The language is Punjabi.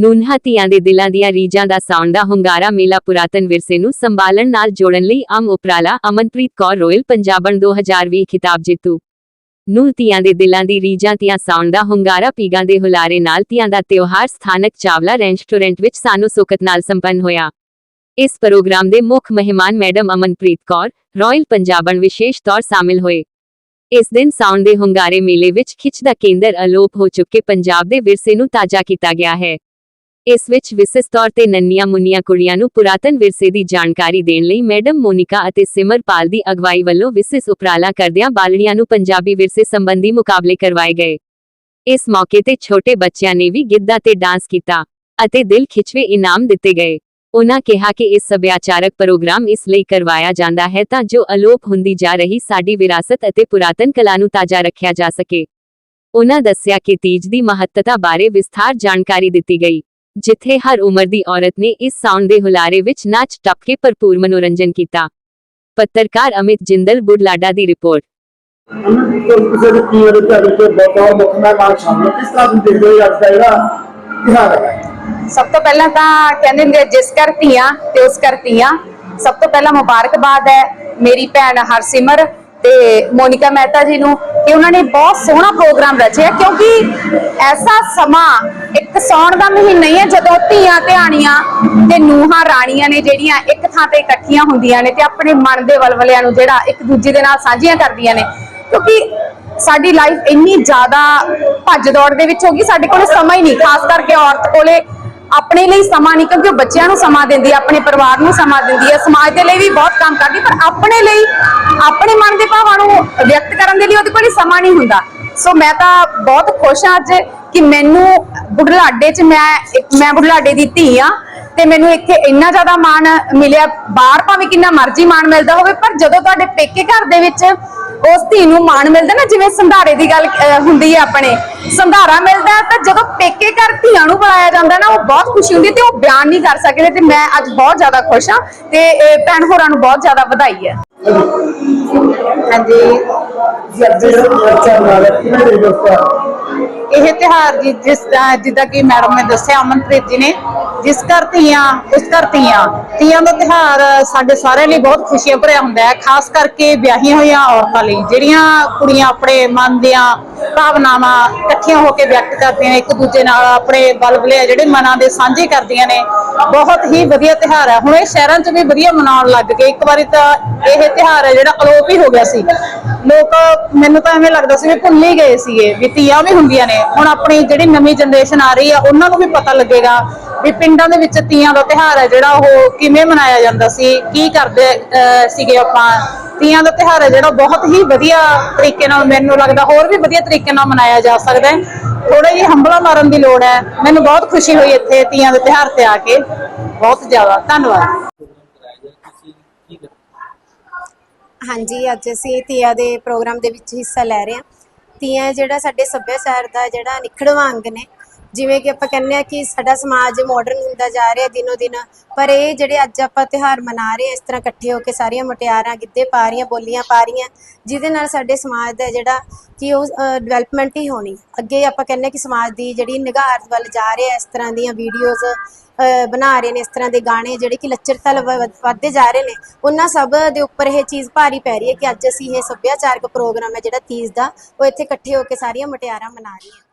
ਨੂਨਹਾ ਧੀਆਂ ਦੇ ਦਿਲਾਂ ਦੀਆਂ ਰੀਜਾਂ ਦਾ ਸਾਉਣ ਦਾ ਹੁੰਗਾਰਾ ਮੇਲਾ ਪੁਰਾਤਨ ਵਿਰਸੇ ਨੂੰ ਸੰਭਾਲਣ ਨਾਲ ਜੋੜਨ ਲਈ ਆਮ ਉਪਰਾਲਾ ਅਮਨਪ੍ਰੀਤ ਕੌਰ ਰੋਇਲ ਪੰਜਾਬਣ 2020 ਖਿਤਾਬ ਜੇਤੂ। ਨੂੰ ਧੀਆਂ ਦੇ ਦਿਲਾਂ ਦੀ ਰੀਜਾਂ ਤੀਆਂ ਸਾਉਣ ਦਾ ਹੁੰਗਾਰਾ ਪੀਗਾਂ ਦੇ ਹੁਲਾਰੇ ਨਾਲ ਧੀਆਂ ਦਾ ਤਿਉਹਾਰ ਸਥਾਨਕ ਚਾਵਲਾ ਰੈਸਟੋਰੈਂਟ ਵਿੱਚ ਸਾਨੂੰ ਸੁਖਤ ਨਾਲ ਸੰਪੰਨ ਹੋਇਆ। ਇਸ ਪ੍ਰੋਗਰਾਮ ਦੇ ਮੁੱਖ ਮਹਿਮਾਨ ਮੈਡਮ ਅਮਨਪ੍ਰੀਤ ਕੌਰ, ਰੋਇਲ ਪੰਜਾਬਣ ਵਿਸ਼ੇਸ਼ ਤੌਰ ਸ਼ਾਮਿਲ ਹੋਏ। ਇਸ ਦਿਨ ਸਾਉਣ ਦੇ ਹੁੰਗਾਰੇ ਮੇਲੇ ਵਿੱਚ ਖਿੱਚ ਦਾ ਕੇਂਦਰ ਅਲੋਪ ਹੋ ਚੁੱਕੇ ਪੰਜਾਬ ਦੇ ਵਿਰਸੇ ਨੂੰ ਤਾਜ਼ਾ ਕੀਤਾ ਗਿਆ ਹੈ। ਇਸ ਵਿੱਚ ਵਿਸ਼ੇਸ਼ ਤੌਰ ਤੇ ਨੰਨੀਆਂ ਮੁੰਨੀਆਂ ਕੁੜੀਆਂ ਨੂੰ ਪੁਰਾਤਨ ਵਿਰਸੇ ਦੀ ਜਾਣਕਾਰੀ ਦੇਣ ਲਈ ਮੈਡਮ ਮੋਨਿਕਾ ਅਤੇ ਸਿਮਰਪਾਲ ਦੀ ਅਗਵਾਈ ਵੱਲੋਂ ਵਿਸ਼ੇਸ਼ ਉਪਰਾਲਾ ਕਰਦਿਆਂ ਬਾਲੜੀਆਂ ਨੂੰ ਪੰਜਾਬੀ ਵਿਰਸੇ ਸੰਬੰਧੀ ਮੁਕਾਬਲੇ ਕਰਵਾਏ ਗਏ। ਇਸ ਮੌਕੇ ਤੇ ਛੋਟੇ ਬੱਚਿਆਂ ਨੇ ਵੀ ਗਿੱਧਾ ਤੇ ਡਾਂਸ ਕੀਤਾ ਅਤੇ ਦਿਲ ਖਿੱਚਵੇਂ ਇਨਾਮ ਦਿੱਤੇ ਗਏ। ਉਨ੍ਹਾਂ ਕਿਹਾ ਕਿ ਇਸ ਸੱਭਿਆਚਾਰਕ ਪ੍ਰੋਗਰਾਮ ਇਸ ਲਈ ਕਰਵਾਇਆ ਜਾਂਦਾ ਹੈ ਤਾਂ ਜੋ ਅਲੋਪ ਹੁੰਦੀ ਜਾ ਰਹੀ ਸਾਡੀ ਵਿਰਾਸਤ ਅਤੇ ਪੁਰਾਤਨ ਕਲਾ ਨੂੰ ਤਾਜ਼ਾ ਰੱਖਿਆ ਜਾ ਸਕੇ। ਉਹਨਾਂ ਦੱਸਿਆ ਕਿ ਤੀਜ ਦੀ ਮਹੱਤਤਾ ਬਾਰੇ ਵਿਸਥਾਰ ਜਾਣਕਾਰੀ ਦਿੱਤੀ ਗਈ। ਜਿੱਥੇ ਹਰ ਉਮਰ ਦੀ ਔਰਤ ਨੇ ਇਸ ਸਾਉਣ ਦੇ ਹੁਲਾਰੇ ਵਿੱਚ ਨੱਚ ਟੱਪ ਕੇ ਭਰਪੂਰ ਮਨੋਰੰਜਨ ਕੀਤਾ। ਪੱਤਰਕਾਰ ਅਮਿਤ ਜਿੰਦਲ ਬੁਢਲਾਡਾ ਦੀ ਰਿਪੋਰਟ। ਸਭ ਤੋਂ ਪਹਿਲਾਂ ਤਾਂ ਕਹਿੰਦੇ ਹੁੰਦੇ ਆ, ਜਿਸ ਘਰ ਧੀਆਂ ਤੇ ਉਸ ਘਰ ਧੀਆਂ। ਸਭ ਤੋਂ ਪਹਿਲਾਂ ਮੁਬਾਰਕਬਾਦ ਹੈ ਮੇਰੀ ਭੈਣ ਹਰਸਿਮਰ ਤੇ ਮੋਨਿਕਾ ਮਹਿਤਾ ਜੀ ਨੂੰ ਕਿ ਉਹਨਾਂ ਨੇ ਬਹੁਤ ਸੋਹਣਾ ਪ੍ਰੋਗਰਾਮ ਰਚਿਆ ਕਿਉਂਕਿ ਐਸਾ ਸਮਾਂ ਸਾਉਣ ਦਾ ਮਹੀਨਾ ਹੀ ਹੈ, ਜਦੋਂ ਧੀਆਂ ਧਿਆਣੀਆਂ ਤੇ ਨੂਹਾਂ ਰਾਣੀਆਂ ਨੇ ਜਿਹੜੀਆਂ ਇੱਕ ਥਾਂ ਤੇ ਇਕੱਠੀਆਂ ਹੁੰਦੀਆਂ ਨੇ ਤੇ ਆਪਣੇ ਮਨ ਦੇ ਵਲਵਲਿਆਂ ਨੂੰ ਜਿਹੜਾ ਇੱਕ ਦੂਜੇ ਦੇ ਨਾਲ ਸਾਂਝੀਆਂ ਕਰਦੀਆਂ ਨੇ। ਕਿਉਂਕਿ ਸਾਡੀ ਲਾਈਫ ਇੰਨੀ ਜ਼ਿਆਦਾ ਭੱਜ ਦੌੜ ਦੇ ਵਿੱਚ ਹੋ ਗਈ, ਸਾਡੇ ਕੋਲ ਸਮਾਂ ਹੀ ਨਹੀਂ, ਖਾਸ ਕਰਕੇ ਔਰਤ ਕੋਲੇ ਆਪਣੇ ਲਈ ਸਮਾਂ ਨਹੀਂ, ਕਿਉਂਕਿ ਉਹ ਬੱਚਿਆਂ ਨੂੰ ਸਮਾਂ ਦਿੰਦੀ ਹੈ, ਆਪਣੇ ਪਰਿਵਾਰ ਨੂੰ ਸਮਾਂ ਦਿੰਦੀ ਹੈ, ਸਮਾਜ ਦੇ ਲਈ ਵੀ ਬਹੁਤ ਕੰਮ ਕਰਦੀ ਪਰ ਆਪਣੇ ਲਈ, ਆਪਣੇ ਮਨ ਦੇ ਭਾਵਾਂ ਨੂੰ ਵਿਅਕਤ ਕਰਨ ਦੇ ਲਈ ਉਹਦੇ ਕੋਲ ਸਮਾਂ ਨਹੀਂ ਹੁੰਦਾ। ਸੋ ਮੈਂ ਤਾਂ ਬਹੁਤ ਖੁਸ਼ ਹਾਂ ਅੱਜ ਕਿ ਮੈਨੂੰ ਬੁਢਲਾਡੇ 'ਚ ਮੈਂ ਇੱਕ- ਮੈਂ ਬੁਢਲਾਡੇ ਦੀ ਧੀ ਆ ਤੇ ਮੈਨੂੰ ਇੱਥੇ ਇੰਨਾ ਜ਼ਿਆਦਾ ਮਾਣ ਮਿਲਿਆ ਬਾਹਰ ਭਾਵੇਂ ਕਿੰਨਾ ਮਰਜ਼ੀ ਮਾਣ ਮਿਲਦਾ ਹੋਵੇ ਪਰ ਜਦੋਂ ਤੁਹਾਡੇ ਪੇਕੇ ਘਰ ਦੇ ਵਿੱਚ ਉਸ ਧੀ ਨੂੰ ਮਾਣ ਮਿਲਦਾ ਨਾ ਜਿਵੇਂ ਸੰਧਾਰੇ ਦੀ ਗੱਲ ਹੁੰਦੀ ਹੈ ਆਪਣੇ ਸੰਧਾਰਾ ਮਿਲਦਾ ਤਾਂ ਜਦੋਂ ਪੇਕੇ ਘਰ ਧੀਆਂ ਨੂੰ ਬੁਲਾਇਆ ਜਾਂਦਾ ਨਾ ਉਹ ਬਹੁਤ ਖੁਸ਼ੀ ਹੁੰਦੀ ਹੈ ਤੇ ਉਹ ਬਿਆਨ ਨਹੀਂ ਕਰ ਸਕਦੇ ਤੇ ਮੈਂ ਅੱਜ ਬਹੁਤ ਜ਼ਿਆਦਾ ਖੁਸ਼ ਹਾਂ ਤੇ ਇਹ ਭੈਣ ਹੋਰਾਂ ਨੂੰ ਬਹੁਤ ਜ਼ਿਆਦਾ ਵਧਾਈ ਹੈ ਹਾਂਜੀ। ਜੀ ਅੱਜ ਦਾ ਜਿਹੜਾ ਰਿਹਾ ਹੈ ਕਿਵੇਂ ਦੇਖਦੇ ਹੋ ਉਸ ਦਾ ਇਹ ਤਿਹਾਰ ਜੀ, ਜਿਸ ਜਿੱਦਾਂ ਕਿ ਮੈਡਮ ਨੇ ਦੱਸਿਆ, ਅਮਨਪ੍ਰੀਤ ਜੀ ਨੇ, ਜਿਸ ਘਰ ਧੀਆਂ, ਉਸ ਘਰ ਧੀਆਂ ਧੀਆਂ ਦਾ ਤਿਹਾਰ ਸਾਡੇ ਸਾਰਿਆਂ ਲਈ ਬਹੁਤ ਖੁਸ਼ੀਆਂ ਭਰਿਆ ਹੁੰਦਾ ਹੈ, ਖਾਸ ਕਰਕੇ ਵਿਆਹੀਆਂ ਹੋਈਆਂ ਔਰਤਾਂ ਲਈ, ਜਿਹੜੀਆਂ ਕੁੜੀਆਂ ਆਪਣੇ ਮਨ ਦੀਆਂ ਭਾਵਨਾਵਾਂ ਇਕੱਠੀਆਂ ਹੋ ਕੇ ਵਿਅਕਤ ਕਰਦੀਆਂ ਨੇ, ਇੱਕ ਦੂਜੇ ਨਾਲ ਆਪਣੇ ਬਲਬਲੇ ਜਿਹੜੇ ਮਨਾਂ ਦੇ ਸਾਂਝੇ ਕਰਦੀਆਂ ਨੇ, ਬਹੁਤ ਹੀ ਵਧੀਆ ਤਿਹਾਰ ਹੈ। ਹੁਣ ਇਹ ਸ਼ਹਿਰਾਂ 'ਚ ਵੀ ਵਧੀਆ ਮਨਾਉਣ ਲੱਗ ਗਏ। ਇੱਕ ਵਾਰੀ ਤਾਂ ਇਹ ਤਿਹਾਰ ਹੈ ਜਿਹੜਾ ਅਲੋਪ ਹੀ ਹੋ ਗਿਆ ਸੀ। ਲੋਕ ਮੈਨੂੰ ਤਾਂ ਐਵੇਂ ਲੱਗਦਾ ਸੀ ਵੀ ਭੁੱਲ ਹੀ ਗਏ ਸੀਗੇ, ਵੀ ਧੀਆਂ ਵੀ ਹੁੰਦੀਆਂ ਨੇ। ਹੁਣ ਆਪਣੀ ਜਿਹੜੀ ਨਵੀਂ ਜਨਰੇਸ਼ਨ ਆ ਰਹੀ ਆ, ਉਹਨਾਂ ਨੂੰ ਵੀ ਪਤਾ ਲੱਗੇਗਾ ਵੀ ਪਿੰਡਾਂ ਦੇ ਵਿੱਚ ਤੀਆਂ ਦਾ ਤਿਹਾਰ ਹੈ, ਜਿਹੜਾ ਉਹ ਕਿਵੇਂ ਮਨਾਇਆ ਜਾਂਦਾ ਸੀ, ਕੀ ਕਰਦੇ ਸੀਗੇ ਆਪਾਂ। ਤੀਆਂ ਦਾ ਤਿਹਾਰ ਹੈ, ਜਿਹੜਾ ਬਹੁਤ ਹੀ ਵਧੀਆ ਤਰੀਕੇ ਨਾਲ ਮੈਨੂੰ ਲੱਗਦਾ ਹੋਰ ਵੀ ਵਧੀਆ ਤਰੀਕੇ ਨਾਲ ਮਨਾਇਆ ਜਾ ਸਕਦਾ ਹੈ। ਥੋੜਾ ਜਿਹੀ ਹੰਬਲਾ ਮਾਰਨ ਦੀ ਲੋੜ ਹੈ। ਮੈਨੂੰ ਬਹੁਤ ਖੁਸ਼ੀ ਹੋਈ ਇੱਥੇ ਤੀਆਂ ਦੇ ਤਿਹਾਰ ਤੇ ਆ ਕੇ। ਬਹੁਤ ਜ਼ਿਆਦਾ। ਧੰਨਵਾਦ। ਹਾਂਜੀ, ਅੱਜ ਅਸੀਂ ਤੀਆਂ ਦੇ ਪ੍ਰੋਗਰਾਮ ਦੇ ਵਿੱਚ ਹਿੱਸਾ ਲੈ ਰਹੇ ਹਾਂ। ਤੀਆਂ ਜਿਹੜਾ ਸਾਡੇ ਸੱਭਿਆਚਾਰ ਦਾ ਜਿਹੜਾ ਨਿਖੜਵਾਂ ਅੰਗ ਨੇ ਜਿਵੇਂ ਕਿ ਆਪਾਂ ਕਹਿੰਦੇ ਆ ਕਿ ਸਾਡਾ ਸਮਾਜ ਮਾਡਰਨ ਹੁੰਦਾ ਜਾ ਰਿਹਾ ਦਿਨੋ ਦਿਨ, ਪਰ ਇਹ ਜਿਹੜੇ ਅੱਜ ਆਪਾਂ ਤਿਉਹਾਰ ਮਨਾ ਰਹੇ ਹਾਂ, ਇਸ ਤਰ੍ਹਾਂ ਇਕੱਠੇ ਹੋ ਕੇ ਸਾਰੀਆਂ ਮੁਟਿਆਰਾਂ, ਗਿੱਧੇ ਪਾ ਰਹੀਆਂ, ਬੋਲੀਆਂ ਪਾ ਰਹੀਆਂ, ਜਿਹਦੇ ਨਾਲ ਸਾਡੇ ਸਮਾਜ ਦਾ ਜਿਹੜਾ ਕਿ ਉਹ ਡਿਵੈਲਪਮੈਂਟ ਹੀ ਹੋਣੀ। ਅੱਗੇ ਆਪਾਂ ਕਹਿੰਦੇ ਹਾਂ ਕਿ ਸਮਾਜ ਦੀ ਜਿਹੜੀ ਨਿਗਾਰ ਵੱਲ ਜਾ ਰਹੇ ਆ ਇਸ ਤਰ੍ਹਾਂ ਦੀਆਂ ਵੀਡੀਓਜ਼ ਬਣਾ ਰਹੇ ਨੇ, ਇਸ ਤਰ੍ਹਾਂ ਦੇ ਗਾਣੇ ਜਿਹੜੇ ਕਿ ਲੱਚਰਤਾ ਵੱਲ ਵਧ- ਵੱਧਦੇ ਜਾ ਰਹੇ ਨੇ, ਉਹਨਾਂ ਸਭ ਦੇ ਉੱਪਰ ਇਹ ਚੀਜ਼ ਭਾਰੀ ਪੈ ਰਹੀ ਹੈ ਕਿ ਅੱਜ ਅਸੀਂ ਇਹ ਸੱਭਿਆਚਾਰਕ ਪ੍ਰੋਗਰਾਮ ਹੈ ਜਿਹੜਾ ਤੀਜ ਦਾ, ਉਹ ਇੱਥੇ ਇਕੱਠੇ ਹੋ ਕੇ ਸਾਰੀਆਂ ਮੁਟਿਆਰਾਂ ਮਨਾ ਰਹੀਆਂ